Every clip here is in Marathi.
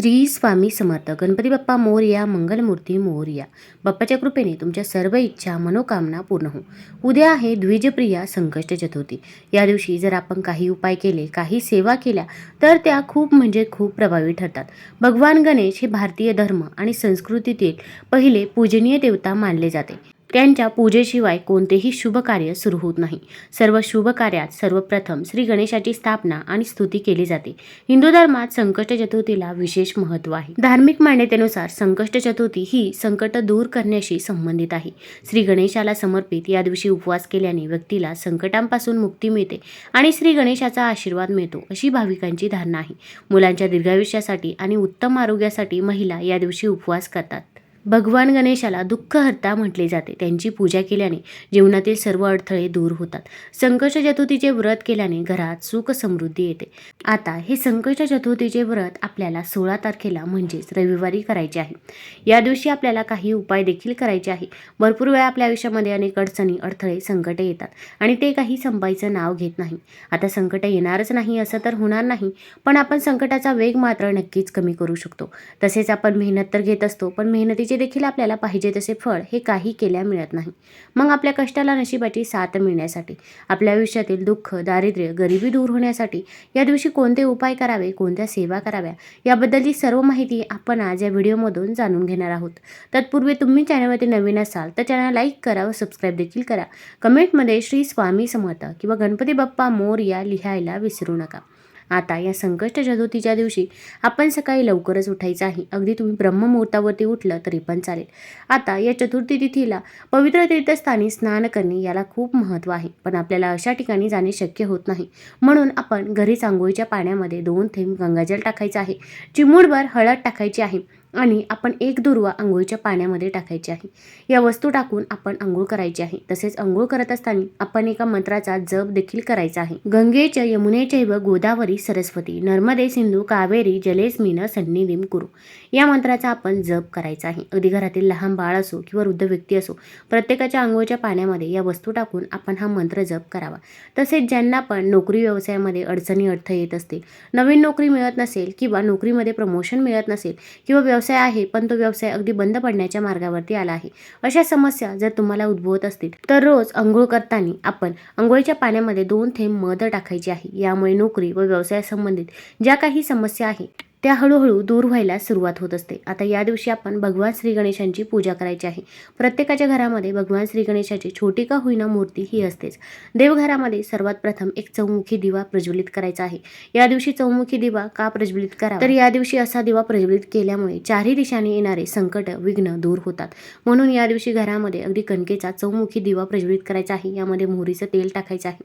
श्री स्वामी समर्थ. गणपती बाप्पा मोरया मंगलमूर्ती मोरया बाप्पाच्या कृपेने तुमच्या सर्व इच्छा मनोकामना पूर्ण हो उद्या आहे द्विजप्रिया संकष्ट चतुर्थी. या दिवशी जर आपण काही उपाय केले काही सेवा केल्या तर त्या खूप म्हणजे खूप प्रभावी ठरतात. भगवान गणेश हे भारतीय धर्म आणि संस्कृतीतील पहिले पूजनीय देवता मानले जाते. त्यांच्या पूजेशिवाय कोणतेही शुभ कार्य सुरू होत नाही. सर्व शुभ कार्यात सर्वप्रथम श्री गणेशाची स्थापना आणि स्तुती केली जाते. हिंदू धर्मात संकष्ट चतुर्थीला विशेष महत्त्व आहे. धार्मिक मान्यतेनुसार संकष्ट चतुर्थी ही संकट दूर करण्याशी संबंधित आहे. श्री गणेशाला समर्पित या दिवशी उपवास केल्याने व्यक्तीला संकटांपासून मुक्ती मिळते आणि श्री गणेशाचा आशीर्वाद मिळतो अशी भाविकांची धारणा आहे. मुलांच्या दीर्घायुष्यासाठी आणि उत्तम आरोग्यासाठी महिला या दिवशी उपवास करतात. भगवान गणेशाला दुःखहर्ता म्हटले जाते. त्यांची पूजा केल्याने जीवनातील सर्व अडथळे दूर होतात. संकष्ट चतुर्थीचे व्रत केल्याने घरात सुख समृद्धी येते. आता हे संकष्ट चतुर्थीचे व्रत आपल्याला सोळा तारखेला म्हणजेच रविवारी करायचे आहे. या दिवशी आपल्याला काही उपाय देखील करायचे आहे. भरपूर वेळा आपल्या आयुष्यामध्ये अनेक अडचणी अडथळे संकटे येतात आणि ते काही संपायचं नाव घेत नाही. आता संकट येणारच नाही असं तर होणार नाही पण आपण संकटाचा वेग मात्र नक्कीच कमी करू शकतो. तसेच आपण मेहनत तर घेत असतो पण मेहनतीचे देखील आपल्याला पाहिजे तसे फळ हे काही केल्या मिळत नाही. मग आपल्या कष्टाला नशिबाची साथ मिळण्यासाठी आपल्या आयुष्यातील दुःख दारिद्र्य गरिबी दूर होण्यासाठी या दिवशी कोणते उपाय करावे कोणत्या सेवा कराव्या याबद्दलची सर्व माहिती आपण आज या व्हिडिओमधून जाणून घेणार आहोत. तत्पूर्वी तुम्ही चॅनलवरती नवीन असाल तर चॅनल लाईक करा व सबस्क्राईब देखील करा. कमेंटमध्ये श्री स्वामी समर्थ किंवा गणपती बाप्पा मोर या लिहायला विसरू नका. आता या संकष्ट चतुर्थीच्या दिवशी आपण सकाळी लवकरच उठायचं आहे. अगदी तुम्ही ब्रह्ममुहूर्तावरती उठलं तरी पण चालेल. आता या चतुर्थी तिथीला पवित्र तीर्थस्थानी स्नान करणे याला खूप महत्त्व आहे. पण आपल्याला अशा ठिकाणी जाणे शक्य होत नाही. म्हणून आपण घरीच आंघोळीच्या पाण्यामध्ये दोन थेंब गंगाजल टाकायचं आहे. चिमूडभर हळद टाकायची आहे. आणि आपण एक दुर्वा आंघोळीच्या पाण्यामध्ये टाकायची आहे. या वस्तू टाकून आपण आंघोळ करायची आहे. तसेच आंघोळ करत असताना आपण एका मंत्राचा जप देखील करायचा आहे. गंगेच्या यमुनेचैव गोदावरी सरस्वती नर्मदे सिंधू कावेरी जलेस्मिन सन्निधिम कुरु. या मंत्राचा आपण जप करायचा आहे. अगदी घरातील लहान बाळ असो किंवा वृद्ध व्यक्ती असो प्रत्येकाच्या आंघोळीच्या पाण्यामध्ये या वस्तू टाकून आपण हा मंत्र जप करावा. तसेच ज्यांना पण नोकरी व्यवसायामध्ये अडचणी अडथळे येत असतील नवीन नोकरी मिळत नसेल किंवा नोकरीमध्ये प्रमोशन मिळत नसेल किंवा व्यवसाय आहे पण तो व्यवसाय अगदी बंद पडण्याच्या मार्गावरती आला आहे. अशा समस्या जर तुम्हाला उद्भवत असतील तर रोज अंघोळ करताना आपण अंघोळीच्या पाण्यामध्ये दोन थेंब मध टाकायचे आहे. यामुळे नोकरी व व्यवसायासंबंधित ज्या काही समस्या आहेत त्या हळूहळू दूर व्हायला सुरुवात होत असते. आता या दिवशी आपण भगवान श्री गणेशांची पूजा करायची आहे. प्रत्येकाच्या घरामध्ये भगवान श्री गणेशाची छोटी का होईना मूर्ती ही असतेच. देवघरामध्ये सर्वात प्रथम एक चौमुखी दिवा प्रज्वलित करायचा आहे. या दिवशी चौमुखी दिवा का प्रज्वलित करा तर या दिवशी असा दिवा प्रज्वलित केल्यामुळे चारही दिशांनी येणारे संकट विघ्न दूर होतात. म्हणून या दिवशी घरामध्ये अगदी कणकेचा चौमुखी दिवा प्रज्वलित करायचा आहे. यामध्ये मोहरीचं तेल टाकायचं आहे.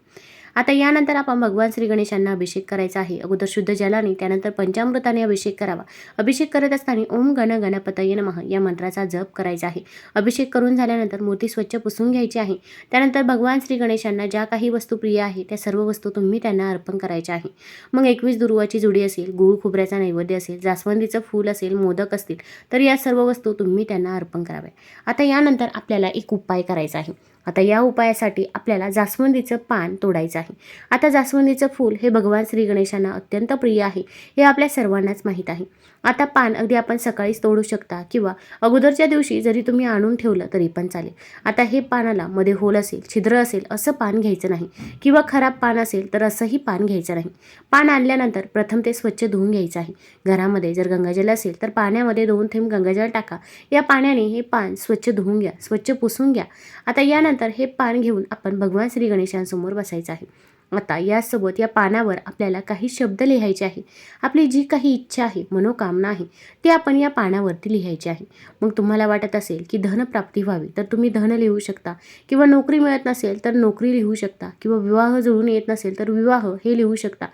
आता यानंतर आपण भगवान श्री गणेशांना अभिषेक करायचा आहे. अगोदर शुद्ध जलाने त्यानंतर पंचामृताने अभिषेक करावा. अभिषेक करत असताना ओम गण गणपतय नमः या मंत्राचा जप करायचा आहे. अभिषेक करून झाल्यानंतर मूर्ती स्वच्छ पुसून घ्यायची आहे. त्यानंतर भगवान श्री गणेशांना ज्या काही वस्तू प्रिय आहे त्या सर्व वस्तू तुम्ही त्यांना अर्पण करायच्या आहे. मग एकवीस दुर्वाची जुडी असेल गुळ खोबऱ्याचा नैवेद्य असेल जास्वंदीचं फूल असेल मोदक असतील तर या सर्व वस्तू तुम्ही त्यांना अर्पण कराव्या आता यानंतर आपल्याला एक उपाय करायचा आहे. आता या उपायासाठी आपल्याला जास्वंदीचं पान तोडायचं आहे. आता जास्वंदीचं फूल हे भगवान श्री गणेशांना अत्यंत प्रिय आहे. हे आपल्या सर्वांनाच माहीत आहे. आता पान अगदी आपण सकाळीच तोडू शकता किंवा अगोदरच्या दिवशी जरी तुम्ही आणून ठेवलं तरी पण चालेल. आता हे पानाला मध्ये होल असेल छिद्र असेल असं पान घ्यायचं नाही किंवा खराब पान असेल तर असंही पान घ्यायचं नाही. पान आणल्यानंतर प्रथम ते स्वच्छ धुवून घ्यायचं आहे. घरामध्ये जर गंगाजल असेल तर पाण्यामध्ये दोन थेंब गंगाजल टाका. या पाण्याने हे पान स्वच्छ धुवून घ्या स्वच्छ पुसून घ्या. आता यानंतर हे पान घेऊन आपण भगवान श्री गणेशांसमोर बसायचं आहे. आता यासोबत या पानावर आपल्याला काही शब्द लिहायचे आहे. आपली जी काही इच्छा आहे मनोकामना आहे ती आपण या पानावरती लिहायची आहे. मग तुम्हाला वाटत असेल की धनप्राप्ती व्हावी तर तुम्ही धन लिहू शकता. किंवा नोकरी मिळत नसेल तर नोकरी लिहू शकता. किंवा विवाह जुळून येत नसेल तर विवाह हे लिहू शकता.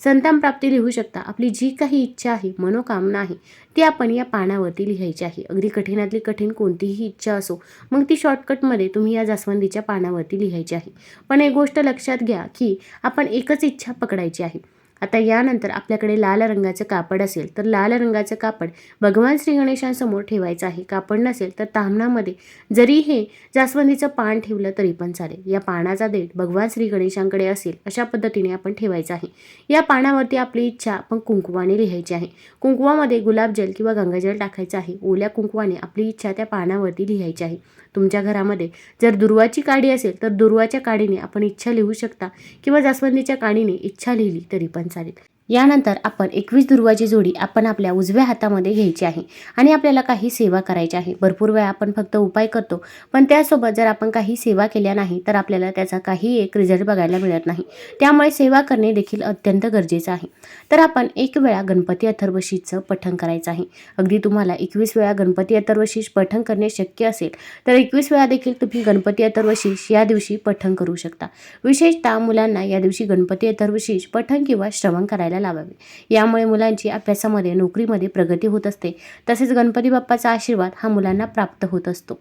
संतानप्राप्ती लिहू शकता. आपली जी काही इच्छा आहे मनोकामना आहे ती आपण या पानावरती लिहायची आहे. अगदी कठीणातली कठीण कोणतीही इच्छा असो मग ती शॉर्टकटमध्ये तुम्ही या जास्वंदीच्या पानावरती लिहायची आहे. पण एक गोष्ट लक्षात घ्या की आपण एकच इच्छा पकडायची आहे. आता यानंतर आपल्याकडे लाल रंगाचं कापड असेल तर लाल रंगाचं कापड भगवान श्री गणेशांसमोर ठेवायचं आहे. कापड नसेल तर तामणामध्ये जरी हे जास्वंदीचं पान ठेवलं तरी पण चालेल. या पानाचा देठ भगवान श्री गणेशांकडे असेल अशा पद्धतीने आपण ठेवायचं आहे. या पानावरती आपली इच्छा आपण कुंकुवाने लिहायची आहे. कुंकुवामध्ये गुलाबजल किंवा गंगाजल टाकायचं आहे. ओल्या कुंकुवाने आपली इच्छा त्या पानावरती लिहायची आहे. तुमच्या घरामध्ये जर दुर्वाची काडी असेल तर दुर्वाच्या काडीने आपण इच्छा लिहू शकता किंवा जास्वंदीच्या काडीने इच्छा लिहिली तरी पण चालेल यानंतर आपण एकवीस दुर्वाची जोडी आपण आपल्या उजव्या हातामध्ये घ्यायची आहे आणि आपल्याला काही सेवा करायची आहे. भरपूर वेळा आपण फक्त उपाय करतो पण त्यासोबत जर आपण काही सेवा केल्या नाही तर आपल्याला त्याचा काही एक रिझल्ट बघायला मिळत नाही. त्यामुळे सेवा करणे देखील अत्यंत गरजेचं आहे. तर आपण एक वेळा गणपती अथर्वशीचं पठण करायचं आहे. अगदी तुम्हाला एकवीस वेळा गणपती अथर्वशीष पठण करणे शक्य असेल तर एकवीस वेळा देखील तुम्ही गणपती अथर्वशीष या दिवशी पठण करू शकता. विशेषतः मुलांना या दिवशी गणपती अथर्वशीष पठण किंवा श्रवण करायला लावावे. यामुळे मुलांची अभ्यासामध्ये नोकरीमध्ये प्रगती होत असते. तसेच गणपती बाप्पाचा आशीर्वाद हा मुलांना प्राप्त होत असतो.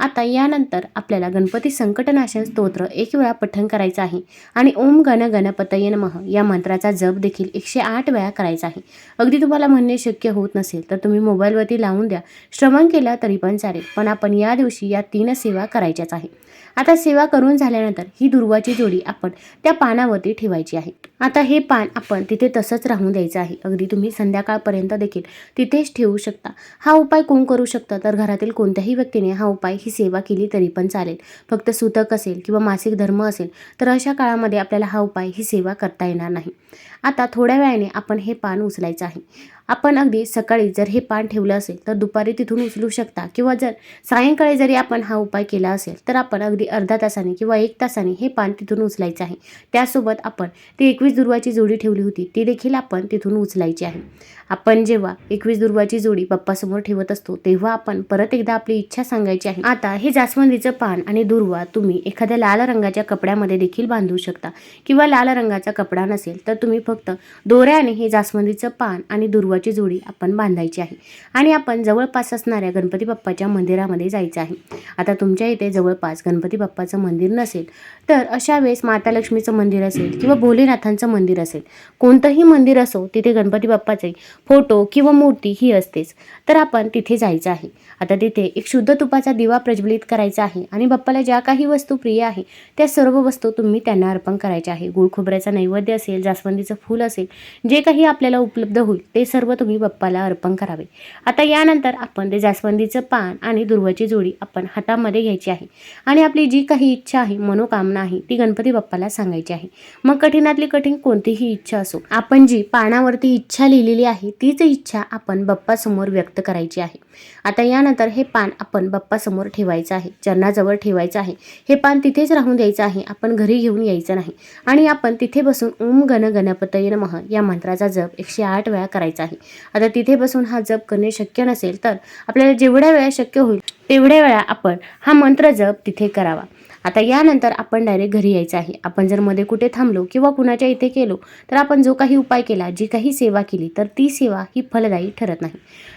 आता यानंतर आपल्याला गणपती संकटनाशन स्तोत्र एक वेळा पठण करायचं आहे. आणि ओम गण गणपतये नमः या मंत्राचा जप देखील एकशे आठ वेळा करायचा आहे. अगदी तुम्हाला म्हणणे शक्य होत नसेल तर तुम्ही मोबाईलवरती लावून द्या. श्रवण केला तरी पण चालेल पण आपण या दिवशी या तीन सेवा करायच्याच आहे. आता सेवा करून झाल्यानंतर ही दुर्वाची जोडी आपण त्या पानावरती ठेवायची आहे. आता हे पान आपण तिथे तसंच राहून द्यायचं आहे. अगदी तुम्ही संध्याकाळपर्यंत देखील तिथेच ठेवू शकता. हा उपाय कोण करू शकता? तर घरातील कोणत्याही व्यक्तीने हा उपाय ही सेवा केली तरी पण चालेल. फक्त सुतक असेल किंवा मासिक धर्म असेल तर अशा काळामध्ये आपल्याला हा उपाय ही सेवा करता येणार नाही. आता थोड्या वेळाने आपण हे पान उचलायचं आहे. आपण अगदी सकाळी जर हे पान ठेवलं असेल तर दुपारी तिथून उचलू शकता. किंवा जर सायंकाळी जरी आपण हा उपाय केला असेल तर आपण अगदी अर्धा तासाने किंवा एक तासाने हे पान तिथून उचलायचं आहे. त्यासोबत आपण ती एकवीस दुर्वाची जोडी ठेवली होती ती देखील आपण तिथून उचलायची आहे. आपण जेव्हा एकवीस दुर्वाची जोडी बाप्पासमोर ठेवत असतो तेव्हा आपण परत एकदा आपली इच्छा सांगायची आहे. आता हे जास्वंदीचं पान आणि दुर्वा तुम्ही एखाद्या लाल रंगाच्या कपड्यामध्ये देखील बांधू शकता. किंवा लाल रंगाचा कपडा नसेल तर तुम्ही फक्त दोऱ्याने हे जास्वंदीचं पान आणि दुर्वाची जोडी आपण बांधायची आहे. आणि आपण जवळपास असणाऱ्या गणपती बाप्पाच्या मंदिरामध्ये जायचं आहे. आता तुमच्या इथे जवळपास गणपती बाप्पाचं मंदिर नसेल तर अशा वेळेस माता लक्ष्मीचं मंदिर असेल किंवा भोलेनाथांचं मंदिर असेल कोणतंही मंदिर असो तिथे गणपती बाप्पाचे फोटो किंवा मूर्ती ही असतेच. तर आपण तिथे जायचं आहे. आता तिथे एक शुद्ध तुपाचा दिवा प्रज्वलित करायचा आहे आणि बाप्पाला ज्या काही वस्तू प्रिय आहे त्या सर्व वस्तू तुम्ही त्यांना अर्पण करायच्या आहे. गुळ खोबऱ्याचा नैवेद्य असेल जास्वंदीचं फूल असेल जे काही आपल्याला उपलब्ध होईल ते सर्व तुम्ही बाप्पाला अर्पण करावे. आता यानंतर आपण ते जास्वंदीचं पान आणि दुर्वाची जोडी आपण हातामध्ये घ्यायची आहे. आणि आपली जी काही इच्छा आहे मनोकामना आहे ती गणपती बाप्पाला सांगायची आहे. मग कठीणातली कठीण कोणतीही इच्छा असो आपण जी पानावरती इच्छा लिहिलेली आहे तीच इच्छा आपण बाप्पासमोर व्यक्त करायची आहे. आता यानंतर हे पान आपण बाप्पासमोर ठेवायचं आहे चरणाजवळ ठेवायचं आहे. हे पान तिथेच राहून द्यायचं आहे आपण घरी घेऊन यायचं नाही. आणि आपण तिथे बसून ओम गण गणपतय नमः या मंत्राचा जप एकशे आठ वेळा करायचा आहे. आता तिथे बसून हा जप करणे शक्य नसेल तर आपल्याला जेवढ्या वेळा शक्य होईल तेवढ्या वेळा आपण हा मंत्र जप तिथे करावा. आता यानंतर आपण डायरेक्ट घरी यायचं आहे. आपण जर मध्ये कुठे थांबलो किंवा कुणाच्या इथे केलो तर आपण जो काही उपाय केला जी काही सेवा केली तर ती सेवा ही फलदायी ठरत नाही.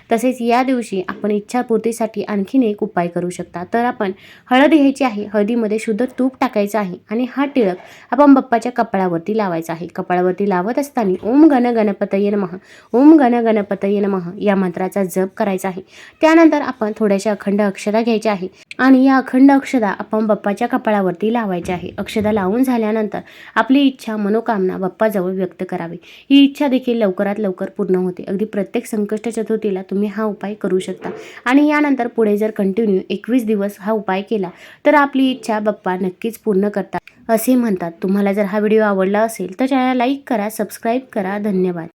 तसेच या दिवशी आपण इच्छापूर्तीसाठी आणखीन एक उपाय करू शकता. तर आपण हळद घ्यायची आहे. हळदीमध्ये शुद्ध तूप टाकायचं आहे आणि हा टिळक आपण बाप्पाच्या कपाळावरती लावायचा आहे. कपाळावरती लावत असताना ओम गण गणपतये नमः ओम गण गणपतये नमः या मंत्राचा जप करायचा आहे. त्यानंतर आपण थोड्याशा अखंड अक्षदा घ्यायच्या आहे आणि या अखंड अक्षदा आपण बाप्पाच्या कपाळावरती लावायच्या आहे. अक्षदा लावून झाल्यानंतर आपली इच्छा मनोकामना बाप्पाजवळ व्यक्त करावी. ही इच्छा देखील लवकरात लवकर पूर्ण होते. अगदी प्रत्येक संकष्ट चतुर्थीला तुम्ही हा उपाय करू शकता. आणि यानंतर पुढे जर कंटिन्यू एकवीस दिवस हा उपाय केला तर आपली इच्छा बाप्पा नक्कीच पूर्ण करतात. असे म्हणतात. तुम्हाला जर हा व्हिडिओ आवडला असेल तर चॅनल लाईक करा सबस्क्राईब करा. धन्यवाद.